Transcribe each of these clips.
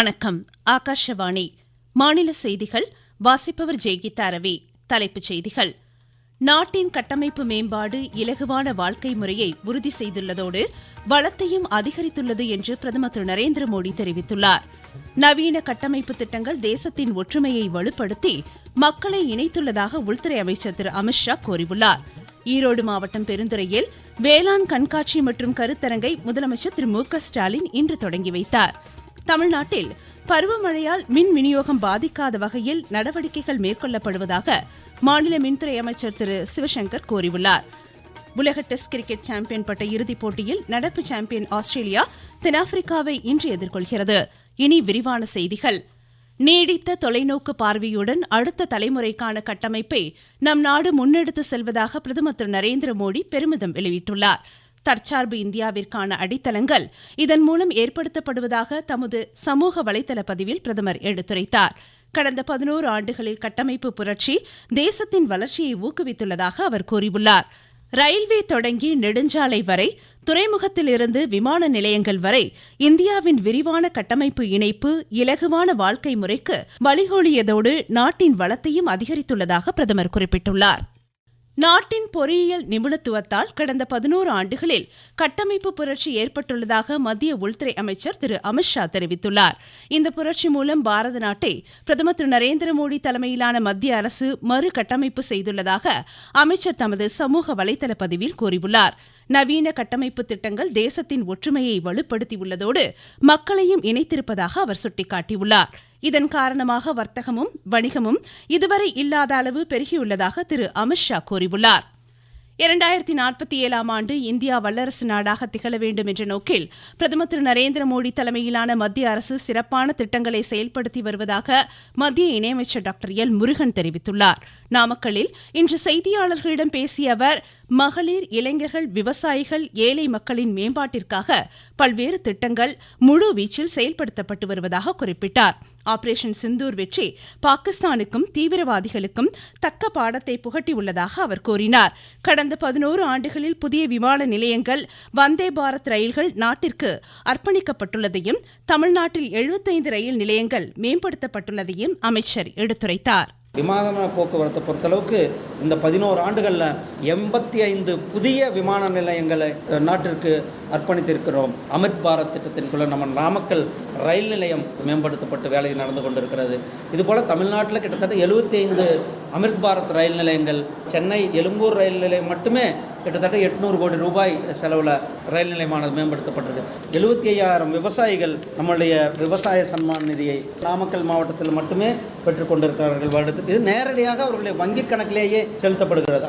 வணக்கம். ஆகாஷவாணி. மாநில செய்திகள் வாசிப்பவர் ஜெய்கிதா ரவி. தலைப்புச் செய்திகள். நாட்டின் கட்டமைப்பு மேம்பாடு இலகுவான வாழ்க்கை முறையை உறுதி செய்துள்ளதோடு வளத்தையும் அதிகரித்துள்ளது என்று பிரதமர் திரு நரேந்திர மோடி தெரிவித்துள்ளார். நவீன கட்டமைப்பு திட்டங்கள் தேசத்தின் ஒற்றுமையை வலுப்படுத்தி மக்களை இணைத்துள்ளதாக உள்துறை அமைச்சர் திரு அமித்ஷா கூறியுள்ளார். ஈரோடு மாவட்டம் பெருந்துறையில் வேளாண் கண்காட்சி மற்றும் கருத்தரங்கை முதலமைச்சர் திரு மு க ஸ்டாலின் இன்று தொடங்கி வைத்தார். தமிழ்நாட்டில் பருவமழையால் மின் விநியோகம் பாதிக்காத வகையில் நடவடிக்கைகள் மேற்கொள்ளப்படுவதாக மாநில மின்துறை அமைச்சர் திரு சிவசங்கர் கூறியுள்ளார். உலக டெஸ்ட் கிரிக்கெட் சாம்பியன் பட்ட இறுதிப் போட்டியில் நடப்பு சாம்பியன் ஆஸ்திரேலியா தென்னாப்பிரிக்காவை இன்று எதிர்கொள்கிறது. இனி விரிவான செய்திகள். நீடித்த தொலைநோக்கு பார்வையுடன் அடுத்த தலைமுறைக்கான கட்டமைப்பை நம் நாடு முன்னெடுத்து செல்வதாக பிரதமர் திரு நரேந்திர மோடி பெருமிதம் வெளியிட்டுள்ளார். தற்சார்பு இந்தியாவிற்கான அடித்தளங்கள் இதன் மூலம் ஏற்படுத்தப்படுவதாக தமது சமூக வலைதள பதிவில் பிரதமர் எடுத்துரைத்தார். கடந்த பதினோரு ஆண்டுகளில் கட்டமைப்பு புரட்சி தேசத்தின் வளர்ச்சியை ஊக்குவித்துள்ளதாக அவர் கூறியுள்ளார். ரயில்வே தொடங்கி நெடுஞ்சாலை வரை துறைமுகத்திலிருந்து விமான நிலையங்கள் வரை இந்தியாவின் விரிவான கட்டமைப்பு இணைப்பு இலகுவான வாழ்க்கை முறைக்கு வழிகோலியதோடு நாட்டின் வளத்தையும் அதிகரித்துள்ளதாக பிரதமர் குறிப்பிட்டுள்ளார். நாட்டின் பொறியியல் நிபுணத்துவத்தால் கடந்த பதினோரு ஆண்டுகளில் கட்டமைப்பு புரட்சி ஏற்பட்டுள்ளதாக மத்திய உள்துறை அமைச்சர் திரு அமித்ஷா தெரிவித்துள்ளார். இந்த புரட்சி மூலம் பாரத நாட்டை பிரதமர் திரு நரேந்திர மோடி தலைமையிலான மத்திய அரசு மறு கட்டமைப்பு செய்துள்ளதாக அமைச்சர் தமது சமூக வலைதள பதிவில் கூறியுள்ளார். நவீன கட்டமைப்பு திட்டங்கள் தேசத்தின் ஒற்றுமையை வலுப்படுத்தியுள்ளதோடு மக்களையும் இணைத்திருப்பதாக அவர் சுட்டிக்காட்டியுள்ளார். இதன் காரணமாக வர்த்தகமும் வணிகமும் இதுவரை இல்லாத அளவு பெருகியுள்ளதாக திரு அமித்ஷா கூறியுள்ளார். இரண்டாயிரத்தி நாற்பத்தி ஏழாம் ஆண்டு இந்தியா வல்லரசு நாடாக திகழ வேண்டும் என்ற நோக்கில் பிரதமர் திரு நரேந்திர மோடி தலைமையிலான மத்திய அரசு சிறப்பான திட்டங்களை செயல்படுத்தி வருவதாக மத்திய இணையமைச்சர் டாக்டர் எல் முருகன் தெரிவித்துள்ளார். நாமக்கல்லில் இன்று செய்தியாளர்களிடம் பேசிய அவர் மகளிர் இளைஞர்கள் விவசாயிகள் ஏழை மக்களின் மேம்பாட்டிற்காக பல்வேறு திட்டங்கள் முழு வீச்சில் செயல்படுத்தப்பட்டு வருவதாக குறிப்பிட்டார். ஆபரேஷன் சிந்தூர் வெற்றி பாகிஸ்தானுக்கும் தீவிரவாதிகளுக்கும் தக்க பாடத்தை புகட்டியுள்ளதாக அவர் கூறினார். கடந்த பதினோரு ஆண்டுகளில் புதிய விமான நிலையங்கள் வந்தே பாரத் ரயில்கள் நாட்டிற்கு அர்ப்பணிக்கப்பட்டுள்ளதையும் தமிழ்நாட்டில் எழுபத்தைந்து ரயில் நிலையங்கள் மேம்படுத்தப்பட்டுள்ளதையும் அமைச்சர் எடுத்துரைத்தார். விமான போக்குவரத்தை பொறுத்தளவுக்கு இந்த பதினோரு ஆண்டுகளில் எண்பத்தி ஐந்து புதிய விமான நிலையங்களை நாட்டிற்கு அர்ப்பணித்திருக்கிறோம். அமித் பாரத் திட்டத்தின்குள்ள நம்ம நாமக்கல் ரயில் நிலையம் மேம்படுத்தப்பட்டு வேலை நடந்து கொண்டிருக்கிறது. இதுபோல் தமிழ்நாட்டில் கிட்டத்தட்ட எழுபத்தி ஐந்து அமிர்த் பாரத் ரயில் நிலையங்கள் சென்னை எழும்பூர் ரயில் நிலையம் மட்டுமே கிட்டத்தட்ட எட்நூறு கோடி ரூபாய் செலவில் ரயில் நிலையமானது மேம்படுத்தப்பட்டது எழுபத்தி ஐயாயிரம் விவசாயிகள் நம்மளுடைய விவசாய சன்மான் நிதியை நாமக்கல் மாவட்டத்தில் மட்டுமே பெற்றுக்கொண்டிருக்கிறார்கள். வருடத்துக்கு இது நேரடியாக அவர்களுடைய வங்கிக் கணக்கிலேயே செலுத்தப்படுகிறது.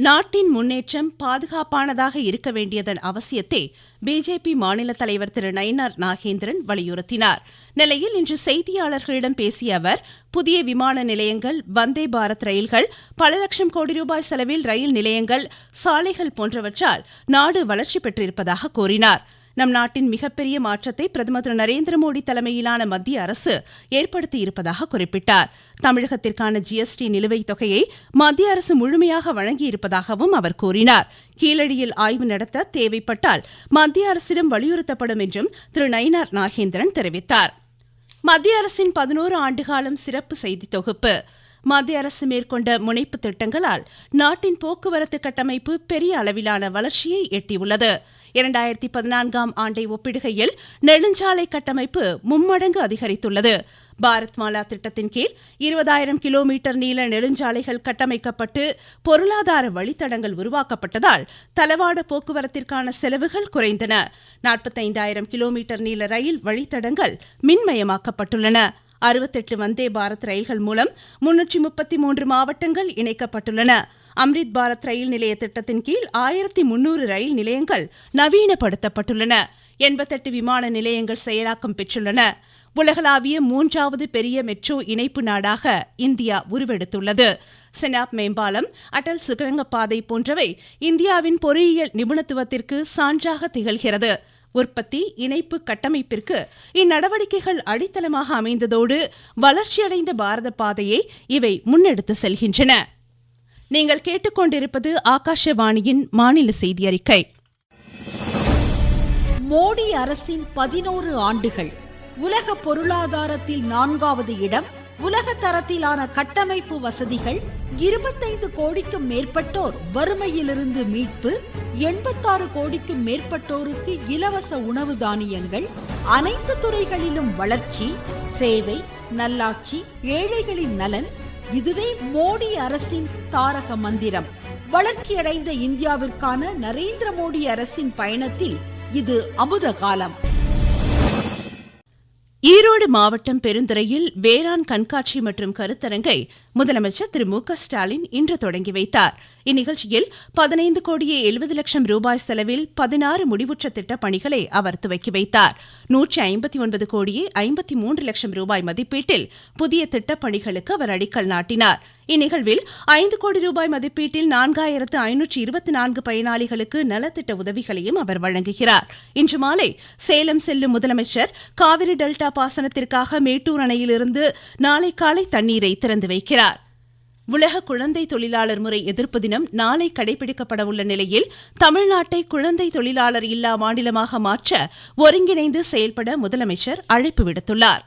நாட்டின் முன்னேற்றம் பாதுகாப்பானதாக இருக்க வேண்டியதன் அவசியத்தை பிஜேபி மாநில தலைவர் திரு நயினார் நாகேந்திரன் வலியுறுத்தினார். நிலையில் இன்று செய்தியாளர்களிடம் பேசிய அவர் புதிய விமான நிலையங்கள் வந்தே பாரத் ரயில்கள் பல லட்சம் கோடி ரூபாய் செலவில் ரயில் நிலையங்கள் சாலைகள் போன்றவற்றால் நாடு வளர்ச்சி பெற்றிருப்பதாக கூறினார். நம் நாட்டின் மிகப்பெரிய மாற்றத்தை பிரதமர் திரு நரேந்திர மோடி தலைமையிலான மத்திய அரசு ஏற்படுத்தியிருப்பதாக குறிப்பிட்டார். தமிழகத்திற்கான ஜிஎஸ்டி நிலுவைத் தொகையை மத்திய அரசு முழுமையாக வழங்கியிருப்பதாகவும் அவர் கூறினார். கீழடியில் ஆய்வு நடத்த தேவைப்பட்டால் மத்திய அரசிடம் வலியுறுத்தப்படும் என்றும் திரு நயினார் நாகேந்திரன் தெரிவித்தார். மத்திய அரசின் பதினோரு ஆண்டுகாலம் சிறப்பு செய்தி தொகுப்பு. மத்திய அரசு மேற்கொண்ட முனைப்பு திட்டங்களால் நாட்டின் போக்குவரத்து கட்டமைப்பு பெரிய அளவிலான வளர்ச்சியை எட்டியுள்ளது. இரண்டாயிரத்தி பதினான்காம் ஆண்டை ஒப்பிடுகையில் நெடுஞ்சாலை கட்டமைப்பு மும்மடங்கு அதிகரித்துள்ளது. பாரத் மாலா திட்டத்தின் கீழ் இருபதாயிரம் கிலோமீட்டர் நீள நெடுஞ்சாலைகள் கட்டமைக்கப்பட்டு பொருளாதார வழித்தடங்கள் உருவாக்கப்பட்டதால் தளவாட போக்குவரத்திற்கான செலவுகள் குறைந்தன. நாற்பத்தைந்தாயிரம் கிலோமீட்டர் நீள ரயில் வழித்தடங்கள் மின்மயமாக்கப்பட்டுள்ளன. அறுபத்தெட்டு வந்தே பாரத் ரயில்கள் மூலம் முன்னூற்றி முப்பத்தி மூன்று மாவட்டங்கள் இணைக்கப்பட்டுள்ளன. அம்ரித் பாரத் ரயில் நிலைய திட்டத்தின் கீழ் ஆயிரத்தி முன்னூறு ரயில் நிலையங்கள் நவீனப்படுத்தப்பட்டுள்ளன. எண்பத்தெட்டு விமான நிலையங்கள் செயலாக்கம் பெற்றுள்ளன. உலகளாவிய மூன்றாவது பெரிய மெட்ரோ இணைப்பு நாடாக இந்தியா உருவெடுத்துள்ளது. செனாப் மேம்பாலம் அடல் சுரங்கப்பாதை போன்றவை இந்தியாவின் பொறியியல் நிபுணத்துவத்திற்கு சான்றாக திகழ்கிறது. உற்பத்தி இணைப்பு கட்டமைப்பிற்கு இந்நடவடிக்கைகள் அடித்தளமாக அமைந்ததோடு வளர்ச்சியடைந்த பாரத பாதையை இவை முன்னெடுத்து செல்கின்றன. நீங்கள் கேட்டுக்கொண்டிருப்பது ஆகாஷவாணியின் மாநில செய்தி அறிக்கை. மோடி அரசின் பதினோரு ஆண்டுகள். உலக பொருளாதாரத்தில் நான்காவது இடம் உலக தரத்திலான கட்டமைப்பு வசதிகள் இருபத்தைந்து கோடிக்கும் மேற்பட்டோர் வறுமையிலிருந்து மீட்பு எண்பத்தாறு கோடிக்கும் மேற்பட்டோருக்கு இலவச உணவு தானியங்கள் அனைத்து துறைகளிலும் வளர்ச்சி சேவை நல்லாட்சி ஏழைகளின் நலன் இதுவே மோடி அரசின் தாரக மந்திரம். வளர்ச்சியடைந்த இந்தியாவிற்கான நரேந்திர மோடி அரசின் பயணத்தில் இது அமுத காலம். ஈரோடு மாவட்டம் பெருந்துறையில் வேளாண் கண்காட்சி மற்றும் கருத்தரங்கை முதலமைச்சர் திரு மு க ஸ்டாலின் இன்று தொடங்கி வைத்தார். இந்நிகழ்ச்சியில் பதினைந்து கோடியே எழுபது லட்சம் ரூபாய் செலவில் பதினாறு முடிவுற்ற திட்டப் பணிகளை அவர் துவக்கி வைத்தார். நூற்றி ஐம்பத்தி ஒன்பது கோடியே ஐம்பத்தி மூன்று லட்சம் ரூபாய் மதிப்பீட்டில் புதிய திட்டப் பணிகளுக்கு அவர் அடிக்கல் நாட்டினார். இந்நிகழ்வில் ஐந்து கோடி ரூபாய் மதிப்பீட்டில் நான்காயிரத்து ஐநூற்றி இருபத்தி நான்கு பயனாளிகளுக்கு நலத்திட்ட உதவிகளையும் அவர் வழங்குகிறார். இன்று மாலை சேலம் செல்லும் முதலமைச்சர் காவிரி டெல்டா பாசனத்திற்காக மேட்டூர் அணையிலிருந்து நாளை காலை தண்ணீரை திறந்து வைக்கிறார். உலக குழந்தை தொழிலாளர் முறை எதிர்ப்பு தினம் நாளை கடைபிடிக்கப்பட உள்ள நிலையில் தமிழ்நாட்டை குழந்தை தொழிலாளர் இல்லா மாநிலமாக மாற்ற ஒருங்கிணைந்து செயல்பட முதலமைச்சர் அழைப்பு விடுத்துள்ளார்.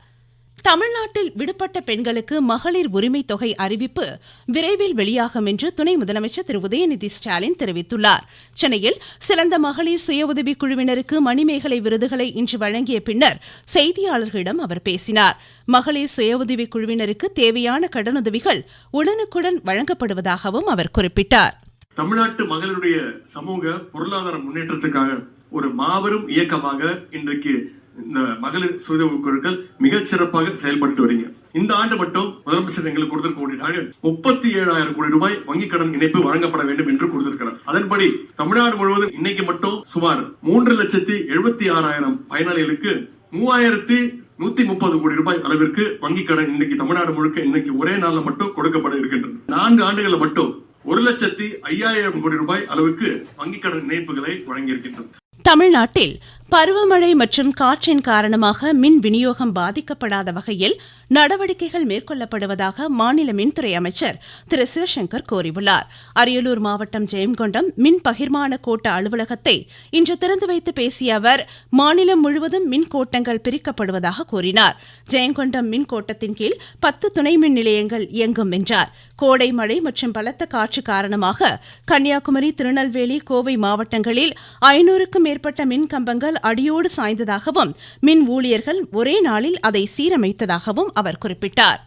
தமிழ்நாட்டில் விடுபட்ட பெண்களுக்கு மகளிர் உரிமை தொகை அறிவிப்பு விரைவில் வெளியாகும் என்று துணை முதலமைச்சர் திரு. உதயநிதி ஸ்டாலின் தெரிவித்துள்ளார். சென்னையில் சிறந்த மகளிர் சுய உதவிக் குழுவினருக்கு மணிமேகலை விருதுகளை இன்று வழங்கிய பின்னர் செய்தியாளர்களிடம் அவர் பேசினார். மகளிர் சுய உதவிக் குழுவினருக்கு தேவையான கடனுதவிகள் உடனுக்குடன் வழங்கப்படுவதாகவும் அவர் குறிப்பிட்டார். தமிழ்நாட்டு மகளிருடைய சமூக பொருளாதார முன்னேற்றத்துக்காக ஒரு மாபெரும் இயக்கமாக இன்றைக்கு இந்த மகளிர் சுய குழுக்கள் மிகச் சிறப்பாக செயல்பட்டு வரீங்க இந்த ஆண்டு மட்டும் முதலமைச்சர் எங்களுக்கு கொடுத்திருக்கக்கூடிய முப்பத்தி ஏழாயிரம் கோடி ரூபாய் வங்கிக் கடன் இணைப்பு வழங்கப்பட வேண்டும் என்று கொடுத்திருக்கிறார். அதன்படி தமிழ்நாடு முழுவதும் இன்னைக்கு மட்டும் சுமார் மூன்று லட்சத்தி எழுபத்தி ஆறாயிரம் பயனாளிகளுக்கு மூவாயிரத்தி நூத்தி முப்பது கோடி ரூபாய் அளவிற்கு வங்கிக் கடன் இன்னைக்கு தமிழ்நாடு முழுக்க இன்னைக்கு ஒரே நாள்ல மட்டும் கொடுக்கப்பட இருக்கின்றது. நான்கு ஆண்டுகளில் மட்டும் ஒரு லட்சத்தி ஐயாயிரம் கோடி ரூபாய் அளவுக்கு வங்கிக் கடன் இணைப்புகளை வழங்கியிருக்கின்றோம் தமிழ்நாட்டில் பருவமழை மற்றும் காற்றின் காரணமாக மின் விநியோகம் பாதிக்கப்படாத வகையில் நடவடிக்கைகள் மேற்கொள்ளப்படுவதாக மாநில மின்துறை அமைச்சர் திரு சிவசங்கர் கூறியுள்ளார். அரியலூர் மாவட்டம் ஜெயங்கொண்டம் மின் பகிர்மான கோட்ட அலுவலகத்தை இன்று திறந்து வைத்து பேசிய அவர் மாநிலம் முழுவதும் மின் கோட்டங்கள் பிரிக்கப்படுவதாக கூறினார். ஜெயங்கொண்டம் மின் கோட்டத்தின் கீழ் பத்து துணை மின் நிலையங்கள் இயங்கும் என்றார். கோடை மழை மற்றும் பலத்த காற்று காரணமாக கன்னியாகுமரி திருநெல்வேலி கோவை மாவட்டங்களில் ஐநூறுக்கும் மேற்பட்ட மின் கம்பங்கள் அடியோடு சாய்ந்ததாகவும் மின் ஊழியர்கள் ஒரே நாளில் அதை சீரமைத்ததாகவும் அவர் குறிப்பிட்டார்.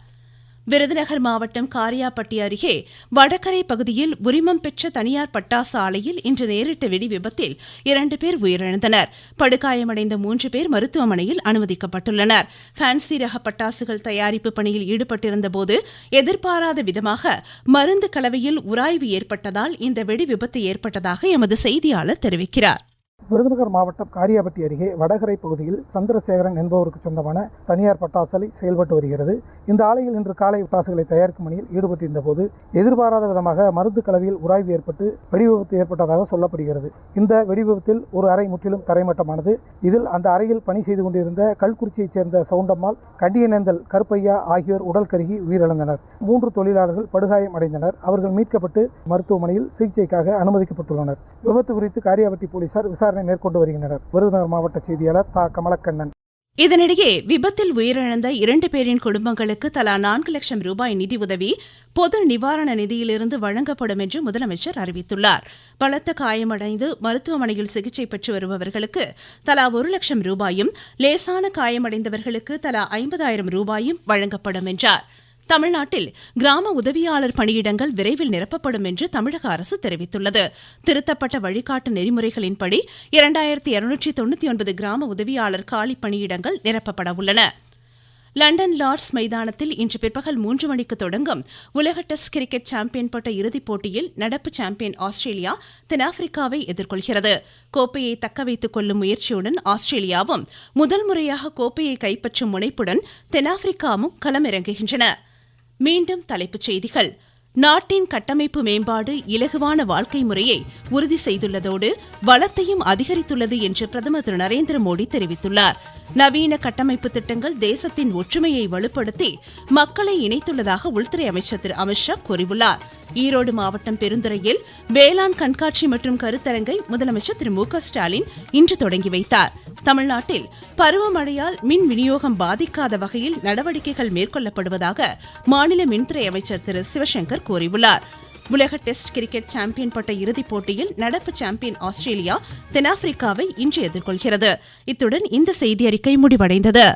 விருதுநகர் மாவட்டம் காரியாபட்டி அருகே வடகரை பகுதியில் உரிமம் பெற்ற தனியார் பட்டாசு ஆலையில் இன்று நேரிட்ட வெடி விபத்தில் இரண்டு பேர் உயிரிழந்தனர். படுகாயமடைந்த மூன்று பேர் மருத்துவமனையில் அனுமதிக்கப்பட்டுள்ளனர். ஃபேன்சி ரக பட்டாசுகள் தயாரிப்பு பணியில் ஈடுபட்டிருந்தபோது எதிர்பாராத விதமாக மருந்து கலவையில் உராய்வு ஏற்பட்டதால் இந்த வெடி விபத்து ஏற்பட்டதாக எமது செய்தியாளர் தெரிவிக்கிறார். விருதுநகர் மாவட்டம் காரியாபட்டி அருகே வடகரை பகுதியில் சந்திரசேகரன் என்பவருக்கு சொந்தமான தனியார் பட்டாசாலை செயல்பட்டு வருகிறது. இந்த ஆலையில் இன்று காலை பட்டாசுகளை தயாரிக்கும் பணியில் ஈடுபட்டிருந்த போது எதிர்பாராத விதமாக மருந்து கலவையில் உராய்வு ஏற்பட்டு வெடிவிபத்து ஏற்பட்டதாக சொல்லப்படுகிறது. இந்த வெடிவிபத்தில் ஒரு அறை முற்றிலும் தரைமட்டமானது. இதில் அந்த அறையில் பணி செய்து கொண்டிருந்த கல்குறிச்சியைச் சேர்ந்த சவுண்டம்மாள் கண்டியநேந்தல் கருப்பையா ஆகியோர் உடல் கருகி உயிரிழந்தனர். மூன்று தொழிலாளர்கள் படுகாயம் அடைந்தனர். அவர்கள் மீட்கப்பட்டு மருத்துவமனையில் சிகிச்சைக்காக அனுமதிக்கப்பட்டுள்ளனர். விபத்து குறித்து காரியாபட்டி போலீசார் விசாரணை விசாரணை மேற்கொண்டு வருகின்றனர். விருதுநகர் மாவட்ட செய்தியாளர் தா. கமலக்கண்ணன். இதனிடையே விபத்தில் உயிரிழந்த இரண்டு பேரின் குடும்பங்களுக்கு தலா நான்கு லட்சம் ரூபாய் நிதி உதவி பொது நிவாரண நிதியிலிருந்து வழங்கப்படும் என்று முதலமைச்சர் அறிவித்துள்ளார். பலத்த காயமடைந்து மருத்துவமனையில் சிகிச்சை பெற்று வருபவர்களுக்கு தலா ஒரு லட்சம் ரூபாயும் லேசான காயமடைந்தவர்களுக்கு தலா ஐம்பதாயிரம் ரூபாயும் வழங்கப்படும் என்றாா் தமிழ்நாட்டில் கிராம உதவியாளர் பணியிடங்கள் விரைவில் நிரப்பப்படும் என்று தமிழக அரசு தெரிவித்துள்ளது. திருத்தப்பட்ட வழிகாட்டு நெறிமுறைகளின்படி இரண்டாயிரத்தி இருநூற்றி தொண்ணூத்தி ஒன்பது கிராம உதவியாளர் காலி பணியிடங்கள் நிரப்பப்பட உள்ளன. லண்டன் லார்ட்ஸ் மைதானத்தில் இன்று பிற்பகல் மூன்று மணிக்கு தொடங்கும் உலக டெஸ்ட் கிரிக்கெட் சாம்பியன் பட்ட இறுதிப் போட்டியில் நடப்பு சாம்பியன் ஆஸ்திரேலியா தென்னாப்பிரிக்காவை எதிர்கொள்கிறது. கோப்பையை தக்கவைத்துக் கொள்ளும் முயற்சியுடன் ஆஸ்திரேலியாவும் முதல் முறையாக கோப்பையை கைப்பற்றும் முனைப்புடன் தென்னாப்பிரிக்காவும் களமிறங்குகின்றன. மீண்டும் தலைப்புச் செய்திகள். நாட்டின் கட்டமைப்பு மேம்பாடு இலகுவான வாழ்க்கை முறையை உறுதி செய்துள்ளதோடு வளத்தையும் அதிகரித்துள்ளது என்று பிரதமர் திரு நரேந்திர மோடி தெரிவித்துள்ளார். நவீன கட்டமைப்பு திட்டங்கள் தேசத்தின் ஒற்றுமையை வலுப்படுத்தி மக்களை இணைத்துள்ளதாக உள்துறை அமைச்சர் திரு அமித்ஷா கூறியுள்ளார். ஈரோடு மாவட்டம் பெருந்துறையில் வேளாண் கண்காட்சி மற்றும் கருத்தரங்கை முதலமைச்சர் திரு மு க ஸ்டாலின் இன்று தொடங்கி வைத்தார். தமிழ்நாட்டில் பருவமழையால் மின் விநியோகம் பாதிக்காத வகையில் நடவடிக்கைகள் மேற்கொள்ளப்படுவதாக மாநில மின்துறை அமைச்சர் திரு சிவசங்கர் கூறியுள்ளார். உலக டெஸ்ட் கிரிக்கெட் சாம்பியன் பட்ட இறுதிப் போட்டியில் நடப்பு சாம்பியன் ஆஸ்திரேலியா தென்னாப்பிரிக்காவை இன்று எதிர்கொள்கிறது. இத்துடன் இந்த செய்தி அறிக்கை முடிவடைந்தது.